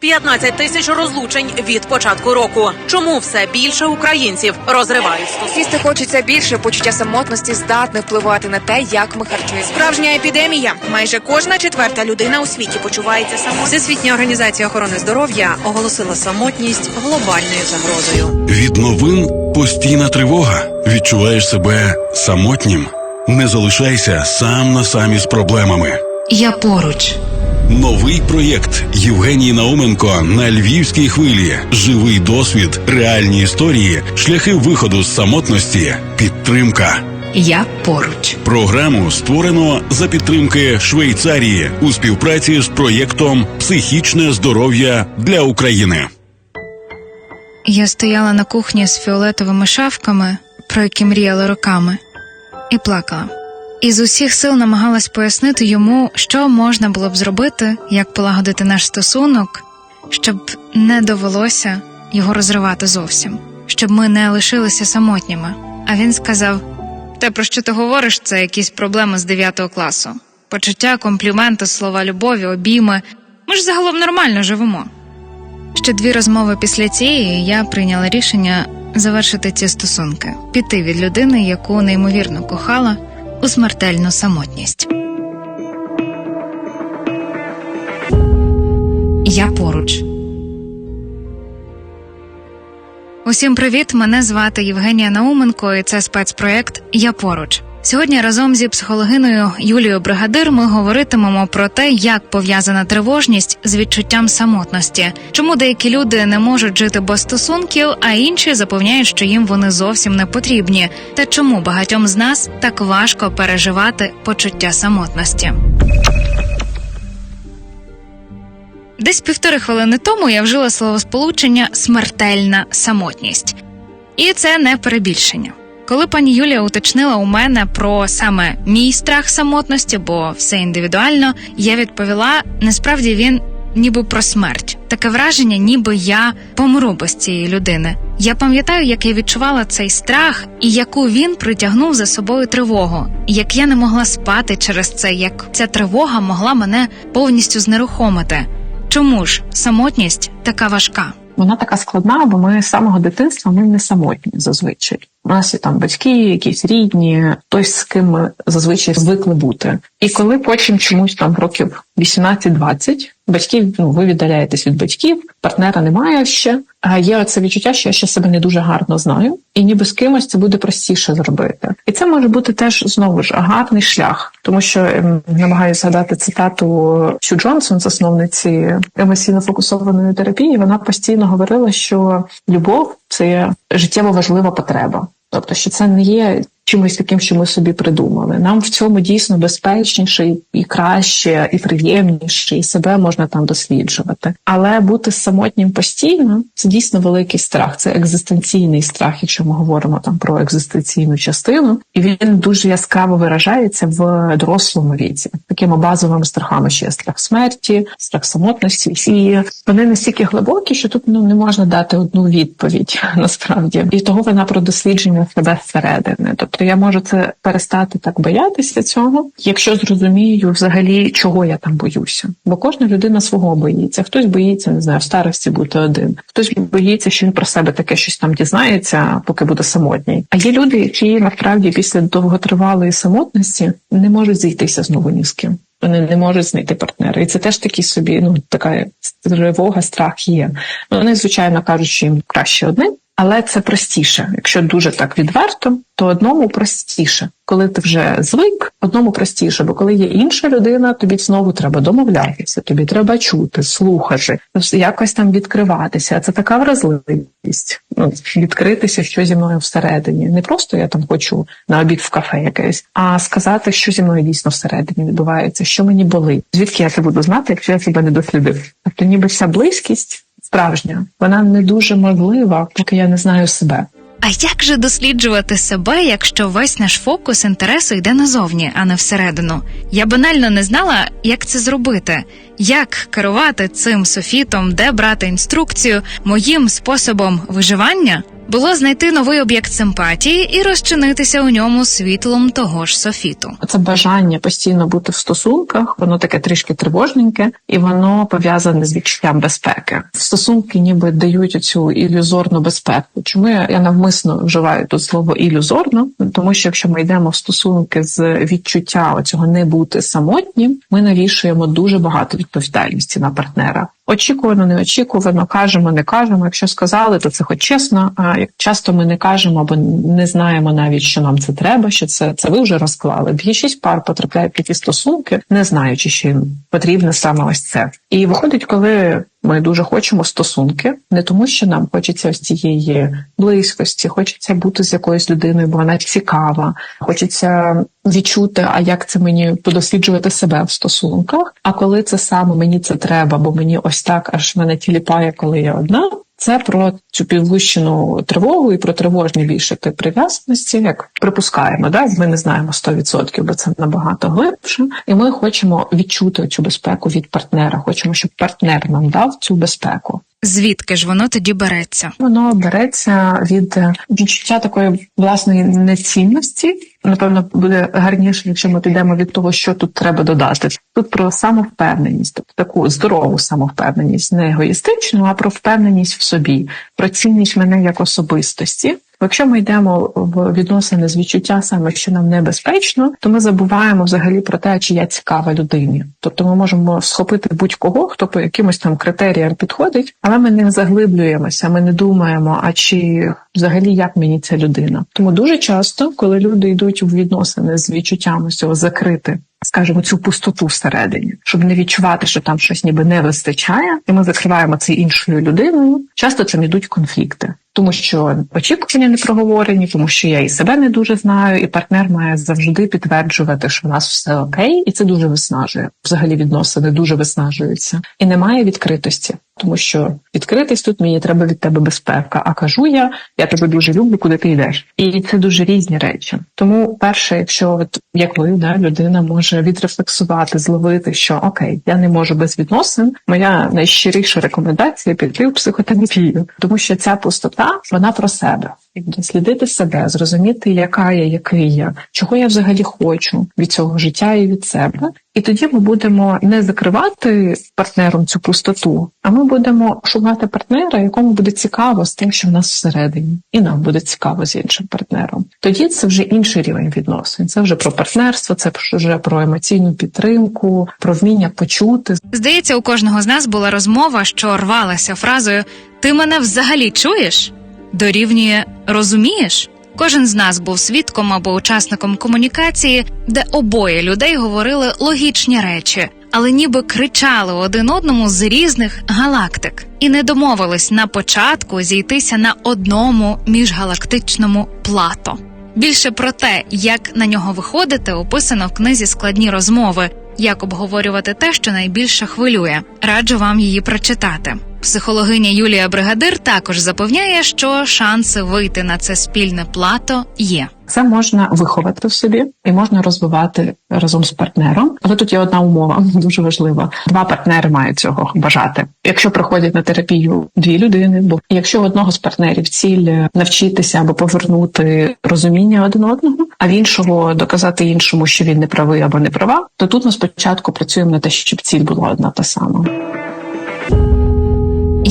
15 тисяч розлучень від початку року. Чому все більше українців розривають стосунки? Їсти хочеться більше почуття самотності здатне впливати на те, як ми харчуємося. Справжня епідемія. Майже кожна четверта людина у світі почувається самотньо. Всесвітня організація охорони здоров'я оголосила самотність глобальною загрозою. Від новин постійна тривога. Відчуваєш себе самотнім. Не залишайся сам на самі з проблемами. Я поруч. Новий проєкт Євгеній Науменко на львівській хвилі. Живий досвід, реальні історії, шляхи виходу з самотності, підтримка. Я поруч. Програму створено за підтримки Швейцарії у співпраці з проєктом Психічне здоров'я для України. Я стояла на кухні з фіолетовими шавками, про які мріяла роками, і плакала. І з усіх сил намагалась пояснити йому, що можна було б зробити, як полагодити наш стосунок, щоб не довелося його розривати зовсім, щоб ми не лишилися самотніми. А він сказав: Те, про що ти говориш, це якісь проблеми з 9 класу. Почуття, компліменти, слова любові, обійми. Ми ж загалом нормально живемо. Ще дві розмови після цієї я прийняла рішення завершити ці стосунки, піти від людини, яку неймовірно кохала, у смертельну самотність. Я поруч. Усім привіт! Мене звати Євгенія Науменко, і це спецпроект Я поруч. Сьогодні разом зі психологиною Юлією Бригадир ми говоритимемо про те, як пов'язана тривожність з відчуттям самотності, чому деякі люди не можуть жити без стосунків, а інші запевняють, що їм вони зовсім не потрібні, та чому багатьом з нас так важко переживати почуття самотності. Десь півтори хвилини тому я вжила словосполучення смертельна самотність, і це не перебільшення. Коли пані Юлія уточнила у мене про саме мій страх самотності, бо все індивідуально, я відповіла: насправді він ніби про смерть. Таке враження, ніби я помру без цієї людини. Я пам'ятаю, як я відчувала цей страх і яку він притягнув за собою тривогу, і як я не могла спати через це, як ця тривога могла мене повністю знерухомити. Чому ж самотність така важка? Вона така складна, бо ми з самого дитинства ми не самотні зазвичай. У нас є там батьки, якісь рідні, хтось з ким ми зазвичай звикли бути. І коли потім чомусь там років 18-20, батьків, ну ви віддаляєтесь від батьків, партнера немає ще. А є оце відчуття, що я ще себе не дуже гарно знаю, і ніби з кимось це буде простіше зробити. І це може бути теж знову ж гарний шлях, тому що ем, намагаюся згадати цитату Сю Джонсон, засновниці емоційно фокусованої терапії. Вона постійно говорила, що любов це життєво важлива потреба. Тобто, що це не є чимось таким, що ми собі придумали. Нам в цьому дійсно безпечніше і краще, і приємніше, і себе можна там досліджувати. Але бути самотнім постійно це дійсно великий страх. Це екзистенційний страх, якщо ми говоримо там про екзистенційну частину, і він дуже яскраво виражається в дорослому віці. Такими базовими страхами, що є страх смерті, страх самотності, і вони настільки глибокі, що тут ну не можна дати одну відповідь насправді, і того вона про дослідження себе зсередини. Тобто я можу це перестати так боятися цього, якщо зрозумію взагалі, чого я там боюся. Бо кожна людина свого боїться. Хтось боїться, не знаю, в старості бути один, хтось боїться, що він про себе таке щось там дізнається, поки буде самотній. А є люди, які насправді після довготривалої самотності не можуть зійтися знову ні з ким. Вони не можуть знайти партнера, і це теж такі собі, ну така тривога, страх є. Вони звичайно кажуть, що їм краще одним, але це простіше. Якщо дуже так відверто, то одному простіше. Коли ти вже звик, одному простіше, бо коли є інша людина, тобі знову треба домовлятися, тобі треба чути, слухати, якось там відкриватися. Це така вразливість. Ну, відкритися, що зі мною всередині. Не просто я там хочу на обід в кафе якесь, а сказати, що зі мною дійсно всередині відбувається, що мені болить. Звідки я це буду знати, якщо я себе не дослідив? Тобто, ніби вся близькість справжня, вона не дуже можлива, поки я не знаю себе. А як же досліджувати себе, якщо весь наш фокус інтересу йде назовні, а не всередину? Я банально не знала, як це зробити, як керувати цим софітом, де брати інструкцію моїм способом виживання було знайти новий об'єкт симпатії і розчинитися у ньому світлом того ж софіту. Це бажання постійно бути в стосунках, воно таке трішки тривожненьке, і воно пов'язане з відчуттям безпеки. Стосунки ніби дають цю ілюзорну безпеку. Чому я, навмисно вживаю тут слово ілюзорно? Тому що якщо ми йдемо в стосунки з відчуття оцього не бути самотнім, ми навішуємо дуже багато відповідальності на партнера. Очікувано, неочікувано, кажемо, не кажемо. Якщо сказали, то це хоч чесно. А як часто ми не кажемо або не знаємо навіть, що нам це треба, що це, це ви вже розклали. Більшість пар потрапляють в такі стосунки, не знаючи, що їм потрібне саме ось це. І виходить, коли ми дуже хочемо стосунки, не тому, що нам хочеться ось цієї близькості, хочеться бути з якоюсь людиною, бо вона цікава, хочеться відчути, а як це мені подосліджувати себе в стосунках. А коли це саме мені це треба, бо мені ось так аж мене тіліпає, коли я одна. Це про цю підвищену тривогу і про тривожні більше тип прив'язаності, як припускаємо, да? ми не знаємо 100%, бо це набагато глибше, і ми хочемо відчути цю безпеку від партнера. Хочемо, щоб партнер нам дав цю безпеку. Звідки ж воно тоді береться? Воно береться від відчуття такої власної нецінності. Напевно, буде гарніше, якщо ми підемо від того, що тут треба додати. Тут про самовпевненість, тобто таку здорову самовпевненість, не егоїстичну, а про впевненість в собі, про цінність мене як особистості. Якщо ми йдемо в відносини з відчуття саме, що нам небезпечно, то ми забуваємо взагалі про те, чи я цікава людині. Тобто ми можемо схопити будь-кого, хто по якимось там критеріям підходить, але ми не заглиблюємося, ми не думаємо, а чи взагалі як мені ця людина. Тому дуже часто, коли люди йдуть у відносини з відчуттями цього закрити. Скажімо, цю пустоту всередині, щоб не відчувати, що там щось ніби не вистачає, і ми закриваємо це іншою людиною. Часто цим йдуть конфлікти, тому що очікування не проговорені, тому що я і себе не дуже знаю, і партнер має завжди підтверджувати, що в нас все окей, і це дуже виснажує. Взагалі відносини дуже виснажуються, і немає відкритості. Тому що відкритість тут мені треба від тебе безпека. А кажу я, я тебе дуже люблю, куди ти йдеш. І це дуже різні речі. Тому, перше, якщо от як ви, да, людина може відрефлексувати, зловити, що окей, я не можу без відносин. Моя найщиріша рекомендація піти в психотерапію, тому що ця пустота вона про себе. Дослідити себе, зрозуміти, яка я, який я, чого я взагалі хочу від цього життя і від себе. І тоді ми будемо не закривати партнером цю пустоту, а ми будемо шукати партнера, якому буде цікаво з тим, що в нас всередині, і нам буде цікаво з іншим партнером. Тоді це вже інший рівень відносин. Це вже про партнерство, це вже про емоційну підтримку, про вміння почути. Здається, у кожного з нас була розмова, що рвалася фразою Ти мене взагалі чуєш? Дорівнює розумієш? Кожен з нас був свідком або учасником комунікації, де обоє людей говорили логічні речі, але ніби кричали один одному з різних галактик, і не домовились на початку зійтися на одному міжгалактичному плато. Більше про те, як на нього виходити, описано в книзі складні розмови, як обговорювати те, що найбільше хвилює. Раджу вам її прочитати. Психологиня Юлія Бригадир також запевняє, що шанси вийти на це спільне плато є. Це можна виховати в собі і можна розвивати разом з партнером. Але тут є одна умова дуже важлива: два партнери мають цього бажати. Якщо приходять на терапію дві людини, бо якщо у одного з партнерів ціль навчитися або повернути розуміння один одного, а в іншого доказати іншому, що він не правий або не права, то тут ми спочатку працюємо на те, щоб ціль була одна та сама.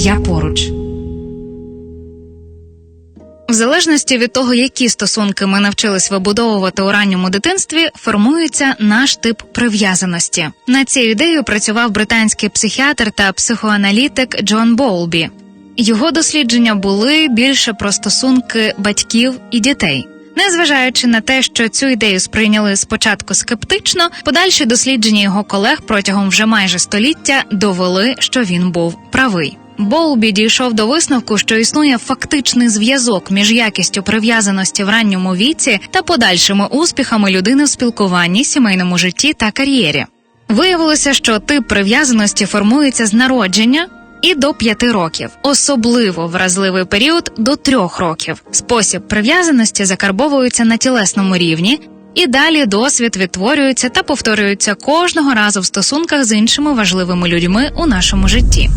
Я поруч. В залежності від того, які стосунки ми навчились вибудовувати у ранньому дитинстві, формується наш тип прив'язаності. Над цією ідеєю працював британський психіатр та психоаналітик Джон Боулбі. Його дослідження були більше про стосунки батьків і дітей. Незважаючи на те, що цю ідею сприйняли спочатку скептично, подальші дослідження його колег протягом вже майже століття довели, що він був правий. Боулбі дійшов до висновку, що існує фактичний зв'язок між якістю прив'язаності в ранньому віці та подальшими успіхами людини в спілкуванні, сімейному житті та кар'єрі. Виявилося, що тип прив'язаності формується з народження і до п'яти років, особливо вразливий період до трьох років. Спосіб прив'язаності закарбовується на тілесному рівні. І далі досвід відтворюється та повторюється кожного разу в стосунках з іншими важливими людьми у нашому житті.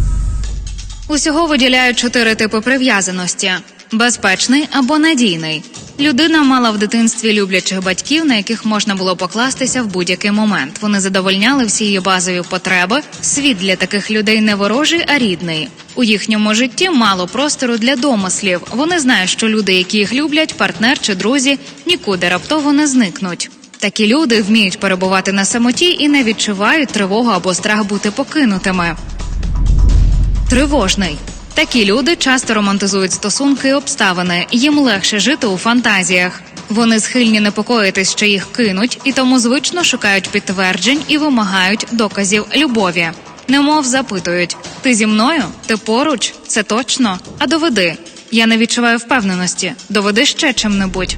Усього виділяють чотири типи прив'язаності: безпечний або надійний. Людина мала в дитинстві люблячих батьків, на яких можна було покластися в будь-який момент. Вони задовольняли всі її базові потреби. Світ для таких людей не ворожий, а рідний. У їхньому житті мало простору для домислів. Вони знають, що люди, які їх люблять, партнер чи друзі, нікуди раптово не зникнуть. Такі люди вміють перебувати на самоті і не відчувають тривогу або страх бути покинутими. Тривожний. Такі люди часто романтизують стосунки і обставини. Їм легше жити у фантазіях. Вони схильні непокоїтись, що їх кинуть, і тому звично шукають підтверджень і вимагають доказів любові. Немов запитують: ти зі мною? Ти поруч? Це точно? А доведи. Я не відчуваю впевненості. Доведи ще чим-небудь.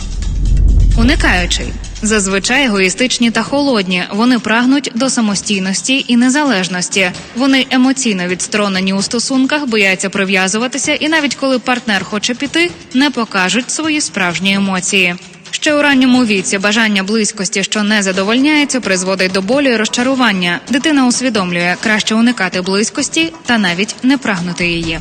Уникаючий. Зазвичай егоїстичні та холодні. Вони прагнуть до самостійності і незалежності. Вони емоційно відсторонені у стосунках, бояться прив'язуватися, і навіть коли партнер хоче піти, не покажуть свої справжні емоції. Ще у ранньому віці бажання близькості, що не задовольняється, призводить до болю і розчарування. Дитина усвідомлює краще уникати близькості та навіть не прагнути її.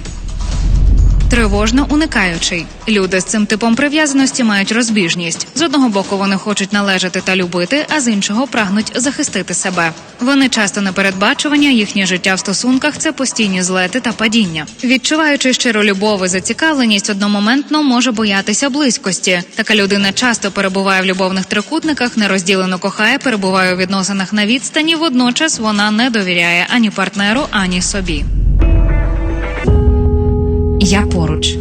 Тривожно уникаючий. Люди з цим типом прив'язаності мають розбіжність. З одного боку вони хочуть належати та любити, а з іншого прагнуть захистити себе. Вони часто непередбачування, їхнє життя в стосунках це постійні злети та падіння. Відчуваючи щиру любов і зацікавленість, одномоментно може боятися близькості. Така людина часто перебуває в любовних трикутниках, нерозділено кохає, перебуває у відносинах на відстані. Водночас вона не довіряє ані партнеру, ані собі. Я поруч.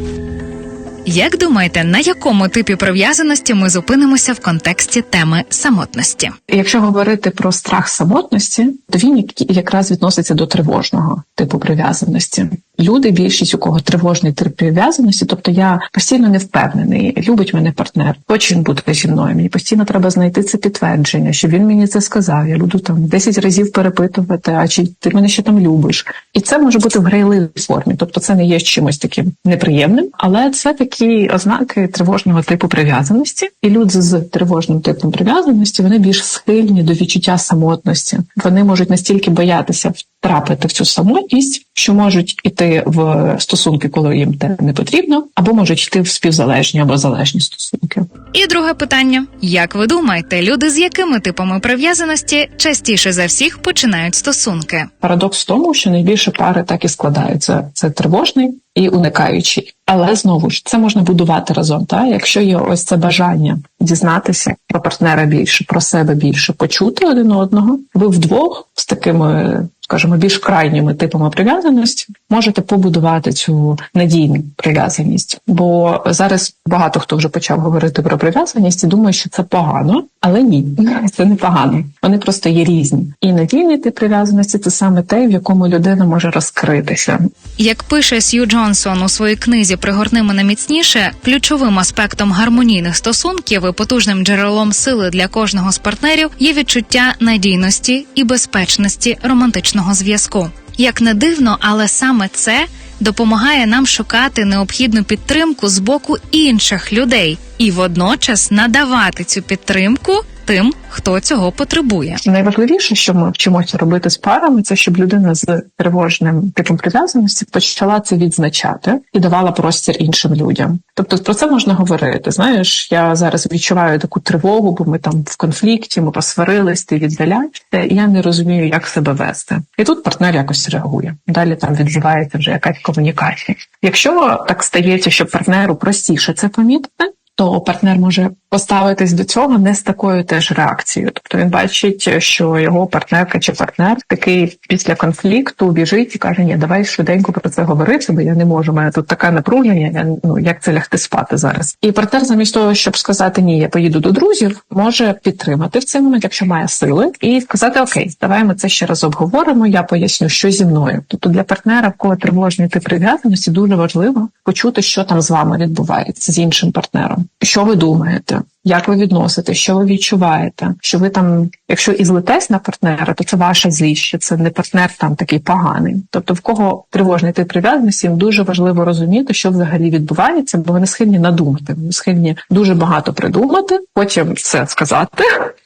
Як думаєте, на якому типі прив'язаності ми зупинимося в контексті теми самотності? Якщо говорити про страх самотності, то він як- якраз відноситься до тривожного типу прив'язаності. Люди, більшість у кого тривожний тип прив'язаності, тобто я постійно не впевнений, любить мене партнер, хоче він бути зі мною. Мені постійно треба знайти це підтвердження, щоб він мені це сказав. Я буду там 10 разів перепитувати, а чи ти мене ще там любиш. І це може бути в грайливій формі, тобто це не є чимось таким неприємним, але це такі ознаки тривожного типу прив'язаності. І люди з тривожним типом прив'язаності вони більш схильні до відчуття самотності. Вони можуть настільки боятися втрапити в цю самотність, що можуть іти в стосунки, коли їм те не потрібно, або можуть йти в співзалежні або залежні стосунки. І друге питання: як ви думаєте, люди з якими типами прив'язаності частіше за всіх починають стосунки? Парадокс в тому, що найбільше пари так і складаються: це тривожний і уникаючий. Але знову ж це можна будувати разом. Та якщо є ось це бажання дізнатися про партнера більше, про себе більше, почути один одного, ви вдвох з такими. Скажімо, більш крайніми типами прив'язаності можете побудувати цю надійну прив'язаність, бо зараз багато хто вже почав говорити про прив'язаність і думає, що це погано, але ні, це не погано. Вони просто є різні. І надійний тип прив'язаності це саме те, в якому людина може розкритися, Як пише Сью Джонсон у своїй книзі Пригорни мене міцніше, ключовим аспектом гармонійних стосунків і потужним джерелом сили для кожного з партнерів є відчуття надійності і безпечності романтичного зв'язку. Як не дивно, але саме це допомагає нам шукати необхідну підтримку з боку інших людей і водночас надавати цю підтримку тим, хто цього потребує. Найважливіше, що ми вчимося робити з парами, це щоб людина з тривожним типом прив'язаності почала це відзначати і давала простір іншим людям. Тобто про це можна говорити. Знаєш, я зараз відчуваю таку тривогу, бо ми там в конфлікті, ми посварились, ти віддаляєшся, і я не розумію, як себе вести. І тут партнер якось реагує. Далі там відбувається вже якась комунікація. Якщо так стається, що партнеру простіше це помітити. То партнер може поставитись до цього не з такою теж реакцією. Тобто він бачить, що його партнерка чи партнер такий після конфлікту біжить і каже: Ні, давай швиденько про це говорити, бо я не можу. Мене тут таке напруження. Я ну як це лягти спати зараз. І партнер, замість того, щоб сказати ні, я поїду до друзів, може підтримати в цей момент, якщо має сили, і сказати Окей, давай ми це ще раз обговоримо. Я поясню, що зі мною. Тобто для партнера, в кого тривожний тип прив'язаності, дуже важливо почути, що там з вами відбувається з іншим партнером. Що ви думаєте? Як ви відносите, що ви відчуваєте, що ви там, якщо і злитесь на партнера, то це ваша злість, що це не партнер там такий поганий. Тобто, в кого тривожний тип прив'язаності, їм дуже важливо розуміти, що взагалі відбувається, бо вони схильні надумати, вони схильні дуже багато придумати, потім це сказати.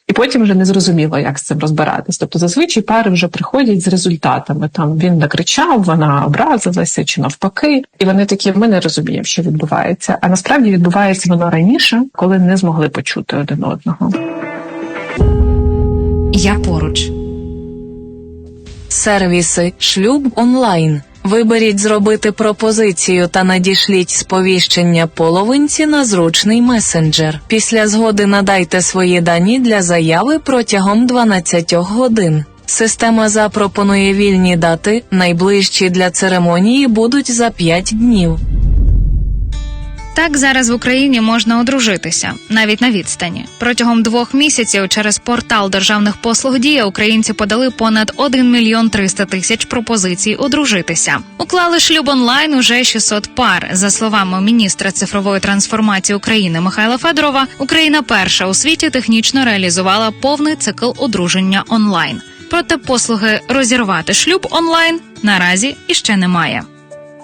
І потім вже не зрозуміло, як з цим розбиратись. Тобто зазвичай пари вже приходять з результатами. Там він накричав, вона образилася чи навпаки, і вони такі: ми не розуміємо, що відбувається. А насправді відбувається воно раніше, коли не змогли почути один одного. Я поруч. Сервіси Шлюб онлайн. Виберіть зробити пропозицію та надішліть сповіщення половинці на зручний месенджер. Після згоди надайте свої дані для заяви протягом 12 годин. Система запропонує вільні дати, найближчі для церемонії будуть за 5 днів. Так зараз в Україні можна одружитися навіть на відстані. Протягом двох місяців через портал державних послуг дія українці подали понад 1 мільйон 300 тисяч пропозицій одружитися. Уклали шлюб онлайн уже 600 пар. За словами міністра цифрової трансформації України Михайла Федорова, Україна перша у світі технічно реалізувала повний цикл одруження онлайн. Проте послуги розірвати шлюб онлайн наразі іще немає.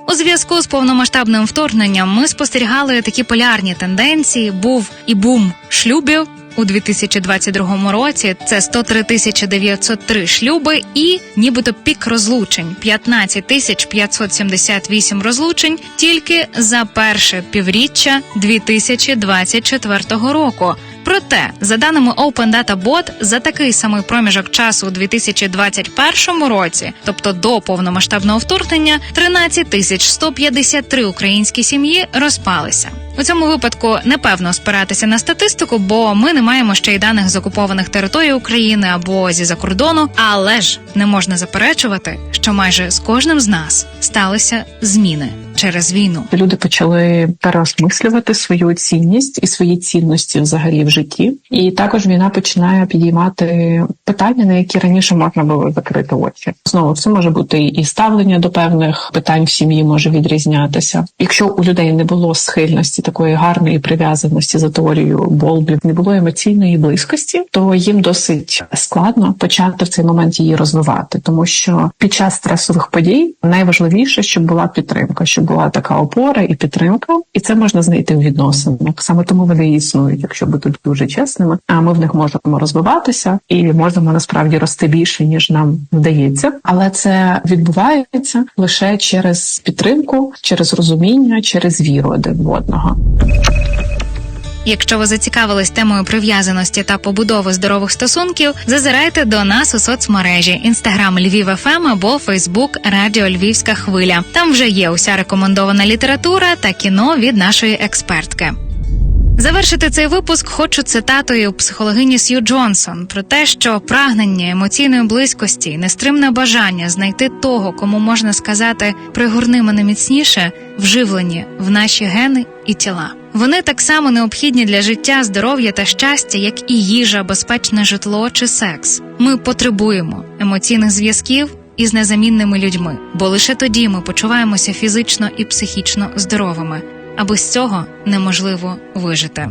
У зв'язку з повномасштабним вторгненням ми спостерігали такі полярні тенденції. Був і бум шлюбів у 2022 році. Це 103 тисячі 903 шлюби, і нібито пік розлучень 15 тисяч 578 розлучень тільки за перше півріччя 2024 року. Проте, за даними Open Data Bot, за такий самий проміжок часу у 2021 році, тобто до повномасштабного вторгнення, 13 тисяч 153 українські сім'ї розпалися. У цьому випадку непевно спиратися на статистику, бо ми не маємо ще й даних з окупованих територій України або зі за кордону. Але ж не можна заперечувати, що майже з кожним з нас сталися зміни через війну. Люди почали переосмислювати свою цінність і свої цінності взагалі в житті. І також війна починає підіймати питання, на які раніше можна було закрити очі. Знову це може бути і ставлення до певних питань в сім'ї може відрізнятися. Якщо у людей не було схильності такої гарної прив'язаності за теорією Болбі, не було емоційної близькості, то їм досить складно почати в цей момент її розвивати, тому що під час стресових подій найважливіше, щоб була підтримка, щоб була така опора і підтримка, і це можна знайти в відносинах. Саме тому вони і існують, якщо бути дуже чесними. А ми в них можемо розвиватися і можемо насправді рости більше ніж нам вдається, але це відбувається лише через підтримку, через розуміння, через віру один в одного. Якщо ви зацікавились темою прив'язаності та побудови здорових стосунків, зазирайте до нас у соцмережі Інстаграм Львів ФМ або Фейсбук Радіо Львівська Хвиля. Там вже є уся рекомендована література та кіно від нашої експертки. Завершити цей випуск хочу цитатою психологині Сью Джонсон про те, що прагнення емоційної близькості, і нестримне бажання знайти того, кому можна сказати пригорни мене міцніше, вживлені в наші гени і тіла. Вони так само необхідні для життя, здоров'я та щастя, як і їжа, безпечне житло чи секс. Ми потребуємо емоційних зв'язків із незамінними людьми, бо лише тоді ми почуваємося фізично і психічно здоровими а без цього неможливо вижити.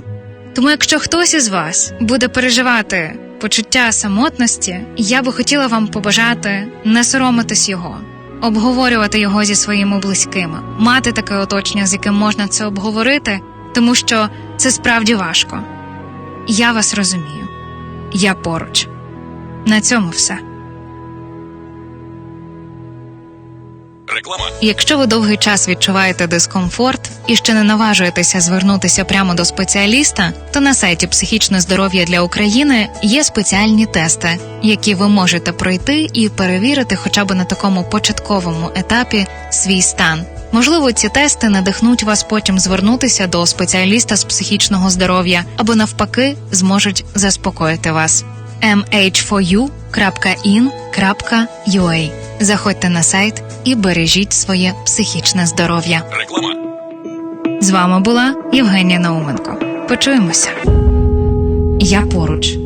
Тому, якщо хтось із вас буде переживати почуття самотності, я би хотіла вам побажати не соромитись його, обговорювати його зі своїми близькими, мати таке оточення, з яким можна це обговорити, тому що це справді важко. Я вас розумію, я поруч. На цьому все. Реклама. Якщо ви довгий час відчуваєте дискомфорт і ще не наважуєтеся звернутися прямо до спеціаліста, то на сайті Психічне здоров'я для України є спеціальні тести, які ви можете пройти і перевірити, хоча б на такому початковому етапі свій стан. Можливо, ці тести надихнуть вас потім звернутися до спеціаліста з психічного здоров'я або навпаки зможуть заспокоїти вас. mh4u.in.ua Заходьте на сайт і бережіть своє психічне здоров'я. Реклама. З вами була Євгенія Науменко. Почуємося. Я поруч.